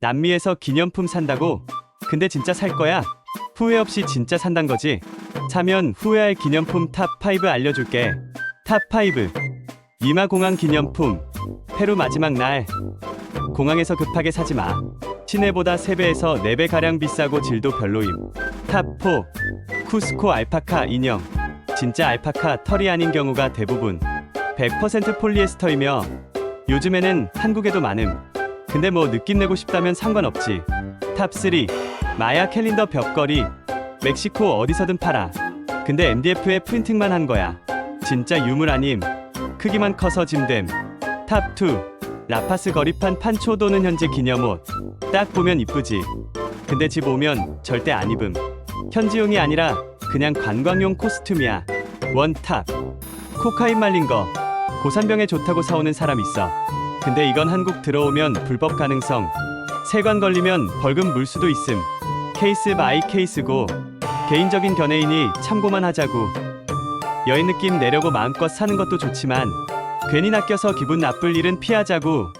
남미에서 기념품 산다고? 근데 진짜 살 거야? 후회 없이 진짜 산단 거지? 사면 후회할 기념품 탑5 알려줄게. 탑5. 이마공항 기념품. 페루 마지막 날. 공항에서 급하게 사지 마. 시내보다 3배에서 4배 가량 비싸고 질도 별로임. 탑4. 쿠스코 알파카 인형. 진짜 알파카 털이 아닌 경우가 대부분. 100% 폴리에스터이며 요즘에는 한국에도 많음. 근데 뭐 느낌 내고 싶다면 상관없지. 탑3 마야 캘린더 벽걸이 멕시코 어디서든 팔아. 근데 MDF에 프린팅만 한 거야. 진짜 유물 아님. 크기만 커서 짐됨. 탑2 라파스 거리판 판초 도는 현지 기념옷. 딱 보면 이쁘지. 근데 집 오면 절대 안 입음. 현지용이 아니라 그냥 관광용 코스튬이야. 원탑 코카인 말린 거 고산병에 좋다고 사오는 사람 있어. 근데 이건 한국 들어오면 불법 가능성. 세관 걸리면 벌금 물 수도 있음. 케이스 바이 케이스고 개인적인 견해이니 참고만 하자고. 여행 느낌 내려고 마음껏 사는 것도 좋지만 괜히 낚여서 기분 나쁠 일은 피하자고.